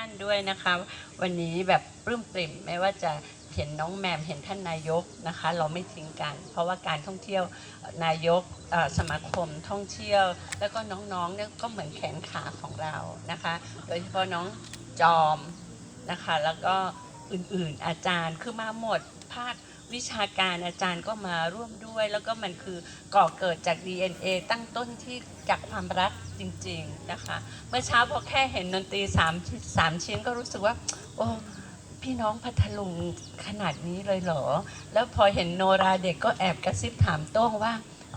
ท่านด้วยนะคะ วันนี้แบบปลื้มปริ่มไม่ว่าจะเห็นน้องแมมเห็นท่านนายกนะคะ เราไม่ทิ้งกัน เพราะว่าการท่องเที่ยวนายกสมาคมท่องเที่ยว แล้วก็น้องๆเนี่ยก็เหมือนแขนขาของเรานะคะ โดยเฉพาะน้องจอมนะคะ แล้วก็อื่นๆอาจารย์คือมาหมดภาค วิชาการอาจารย์ก็มาร่วมด้วย แล้วก็มันคือก่อเกิดจาก DNA ตั้งต้นที่จากความรักจริง ๆนะคะ เมื่อเช้าพอแค่เห็นดนตรีสามสามชิ้นก็รู้สึกว่า โอ้พี่น้องพัทลุงขนาดนี้เลยเหรอ แล้วพอเห็นโนราเด็กก็แอบกระซิบถามโต้งว่า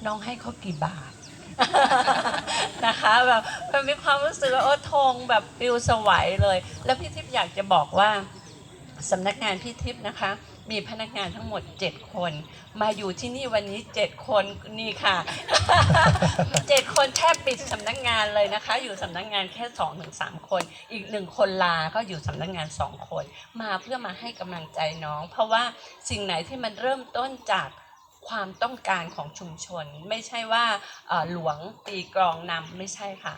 น้องให้เขากี่บาทนะคะแบบมันมีความรู้สึกว่าโอ้ทงแบบปิวสวัยเลย แล้วพี่ทิพย์อยากจะบอกว่าสำนักงานพี่ทิพย์นะคะ มีพนักงานทั้งหมด 7 คน มาอยู่ที่นี่วันนี้ 7 คนนี่ค่ะเจ็ดคนแทบปิดสำนักงานเลยนะคะ อยู่สำนักงานแค่2อถึงสคน อีกหนึ่งคนลาก็อยู่สำนักงาน 2 คน มาเพื่อมาให้กำลังใจน้อง เพราะว่าสิ่งไหนที่มันเริ่มต้นจากความต้องการของชุมชน ไม่ใช่ว่าหลวงตีกรองนำไม่ใช่ค่ะ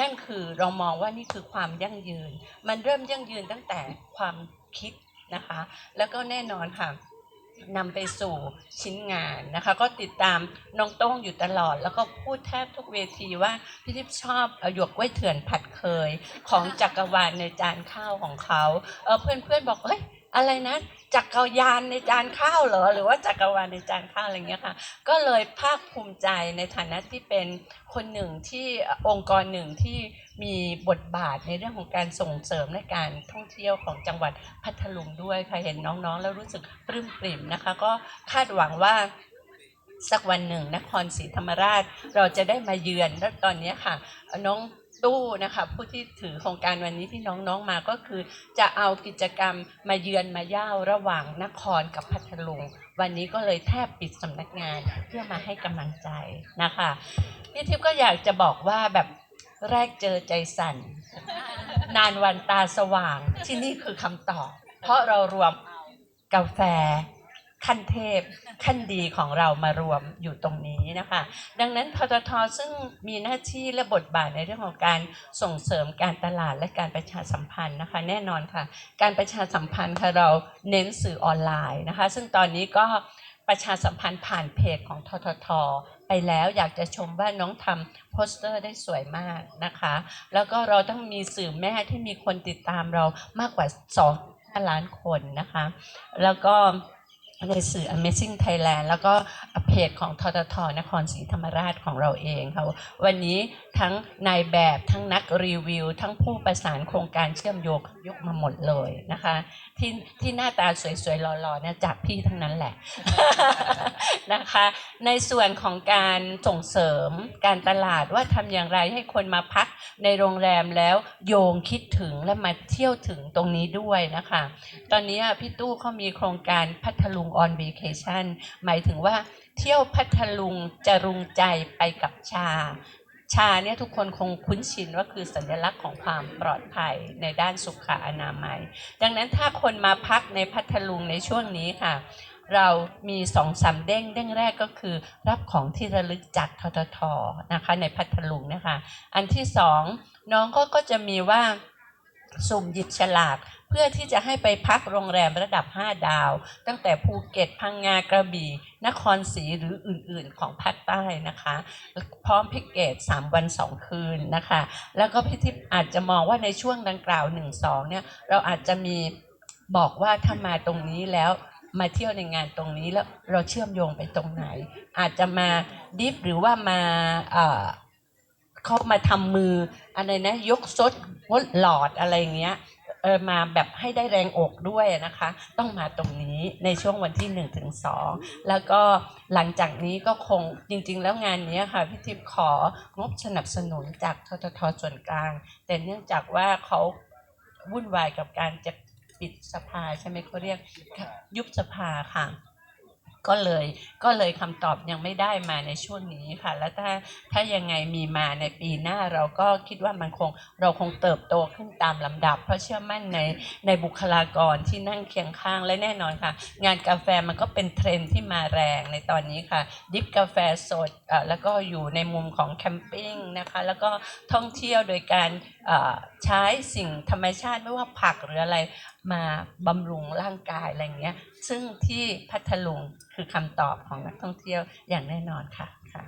นั่นคือเรามองว่านี่คือความยั่งยืน มันเริ่มยั่งยืนตั้งแต่ความคิด นะคะ แล้วก็แน่นอนค่ะนำไปสู่ชิ้นงานนะคะ ก็ติดตามน้องโต้งอยู่ตลอด แล้วก็พูดแทบทุกเวทีว่าพี่ทิพย์ชอบหยวกกล้วยเถื่อนผัดเคยของจักรวาลในจานข้าวของเขาเเพื่อนเพื่อนๆบอกเฮ้ยอะไรนะ จักรยานในจานข้าวเหรอหรือว่าจักรวาลในจานข้าวอะไรเงี้ยค่ะก็เลยภาคภูมิใจในฐานะที่เป็นคนหนึ่งที่องค์กรหนึ่งที่มีบทบาทในเรื่องของการส่งเสริมและการท่องเที่ยวของจังหวัดพัทลุงด้วยค่ะเห็นน้องๆ แล้วรู้สึกปลื้มปริ่มนะคะ ก็คาดหวังว่าสักวันหนึ่งนครศรีธรรมราชเราจะได้มาเยือนแล้วตอนนี้ค่ะน้อง ตู้นะคะผู้ที่ถือโครงการวันนี้ที่น้องๆมาก็คือ จะเอากิจกรรมมาเยือนมาเย่าระหว่างนครกับพัทลุง วันนี้ก็เลยแทบปิดสำนักงานเพื่อมาให้กำลังใจนะคะพี่ทิพย์ก็อยากจะบอกว่าแบบแรกเจอใจสั่น นานวันตาสว่างที่นี่คือคำตอบ เพราะเรารวมกาแฟ ขั้นเทพขั้นดีของเรามารวมอยู่ตรงนี้นะคะ ดังนั้นทททซึ่งมีหน้าที่และบทบาทในเรื่องของการส่งเสริมการตลาดและการประชาสัมพันธ์นะคะ แน่นอนค่ะ การประชาสัมพันธ์ค่ะเราเน้นสื่อออนไลน์นะคะ ซึ่งตอนนี้ก็ประชาสัมพันธ์ผ่านเพจของทททไปแล้วอยากจะชมว่าน้องทำโปสเตอร์ได้สวยมากนะคะ แล้วก็เราต้องมีสื่อแม่ที่มีคนติดตามเรามากกว่า2ล้านคนนะคะ แล้วก็ ในสื่อ Amazing Thailand แล้วก็เพจของทททนครศรีธรรมราชของเราเองค่ะวันนี้ทั้งนายแบบทั้งนักรีวิว ทั้งผู้ประสานโครงการเชื่อมโยงยกมาหมดเลยนะคะ ที่ที่หน้าตาสวยๆหล่อๆเนี่ยจากพี่ทั้งนั้นแหละ นะคะ ในส่วนของการส่งเสริมการตลาดว่าทำอย่างไรให้คนมาพักในโรงแรมแล้วโยงคิดถึงและมาเที่ยวถึงตรงนี้ด้วยนะคะ ตอนนี้พี่ตู้เขามีโครงการพัทลุง on vacation หมายถึงว่าเที่ยวพัทลุงจะรุงใจไปกับชาชาเนี่ยทุกคนคงคุ้นชินว่าคือสัญลักษณ์ของความปลอดภัยในด้านสุขอนามัย ดังนั้นถ้าคนมาพักในพัทลุงในช่วงนี้ค่ะ เรามีสองสามเด้ง เด้งแรกก็คือ รับของที่ระลึกจากทททนะคะในพัทลุงนะคะ อันที่สองน้องก็ก็จะมีว่าสุ่มหยิบฉลากเพื่อที่จะให้ไปพักโรงแรมระดับ 5 ดาว ตั้งแต่ภูเก็ตพังงากระบี่ นครศรีหรืออื่นๆ ของภาคใต้นะคะ พร้อมแพ็กเกจ 3 วัน 2 คืนนะคะ แล้วก็พี่ทิพย์อาจจะมองว่าในช่วงดังกล่าว 1-2เนี่ยเราอาจจะมีบอกว่าถ้ามาตรงนี้แล้ว มาเที่ยวในงานตรงนี้แล้วเราเชื่อมโยงไปตรงไหน อาจจะมาดิฟหรือว่ามาเอ่อเขามาทำมืออะไรนะยกซดวดหลอดอะไรอย่างเงี้ยเออมาแบบให้ได้แรงอกด้วยนะคะ ต้องมาตรงนี้ในช่วงวันที่1นถึงสแล้วก็หลังจากนี้ก็คงจริงๆ แล้วงานนี้ค่ะพี่ทิพย์ของบสนับสนุนจากทททส่วนกลาง แต่เนื่องจากว่าเขาวุ่นวายกับการจะ ปิดสภาใช่ไหมเขาเรียกยุบสภาค่ะ ก็เลยก็เลยคำตอบยังไม่ได้มาในช่วงนี้ค่ะ แล้วถ้าถ้ายังไงมีมาในปีหน้าเราก็คิดว่ามันคงเราคงเติบโตขึ้นตามลำดับ เพราะเชื่อมั่นในในบุคลากรที่นั่งเคียงข้างและแน่นอนค่ะ งานกาแฟมันก็เป็นเทรนด์ที่มาแรงในตอนนี้ค่ะ ดิฟกาแฟสดแล้วก็อยู่ในมุมของแคมปิ้งนะคะแล้วก็ท่องเที่ยวโดยการใช้สิ่งธรรมชาติไม่ว่าผักหรืออะไร มาบำรุงร่างกายอะไรเงี้ย ซึ่งที่พัทลุงคือคำตอบของนักท่องเที่ยวอย่างแน่นอนค่ะค่ะ